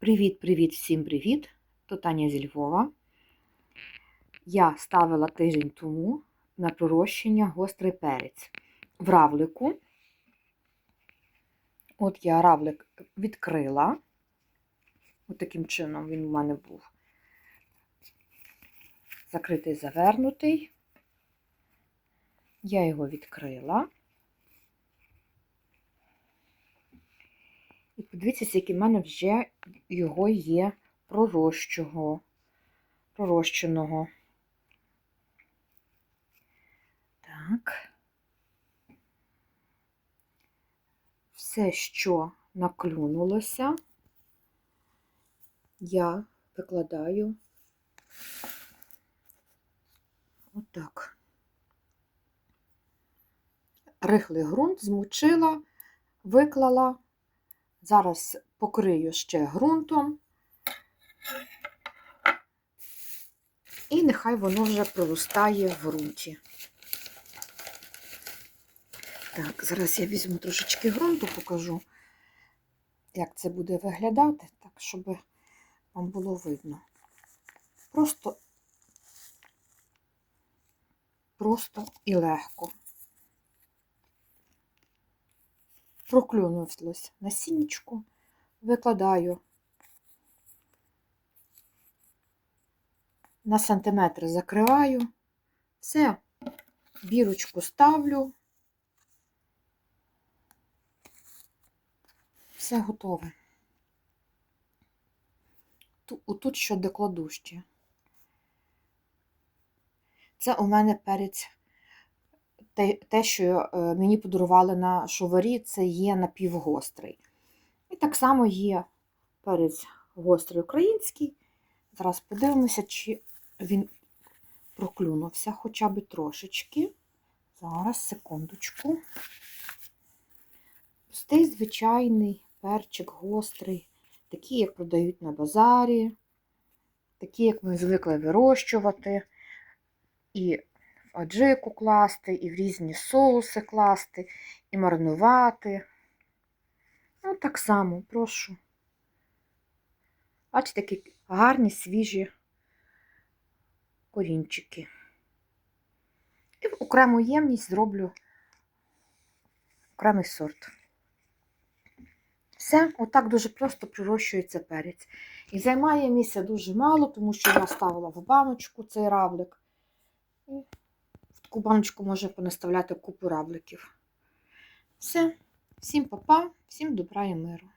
Привіт-привіт, всім привіт! То Таня зі Львова. Я ставила тиждень тому на пророщення гострий перець в равлику. От я равлик відкрила. От таким чином він у мене був закритий, завернутий. Я його відкрила. Подивіться, скільки в мене вже його є пророщого, пророщеного. Так. Все, що наклюнулося, я викладаю отак. Рихлий ґрунт змочила, виклала. Зараз покрию ще ґрунтом. І нехай воно вже проростає в ґрунті. Так, зараз я візьму трошечки ґрунту, покажу, як це буде виглядати, так, щоб вам було видно. Просто, просто і легко. Проклюнулось насіннячку, викладаю на сантиметр закриваю, все, бірочку ставлю, все готове. Тут що докладу ще. Це у мене перець те, що е, мені подарували на шоварі, це є напівгострий. І так само є перець гострий український. Зараз подивимося, чи він проклюнувся хоча б трошечки. Зараз, секундочку. Пустий звичайний перчик гострий, такий, як продають на базарі, такі, як ми звикли вирощувати. І аджику класти, і в різні соуси класти, і маринувати. Ну, так само, прошу. Бачите, такі гарні свіжі корінчики. І в окрему ємність зроблю окремий сорт. Все, отак дуже просто пророщується перець. І займає місця дуже мало, тому що я ставила в баночку цей равлик. Таку баночку може понаставляти купу равликів. Все, всім папа, всім добра і миру.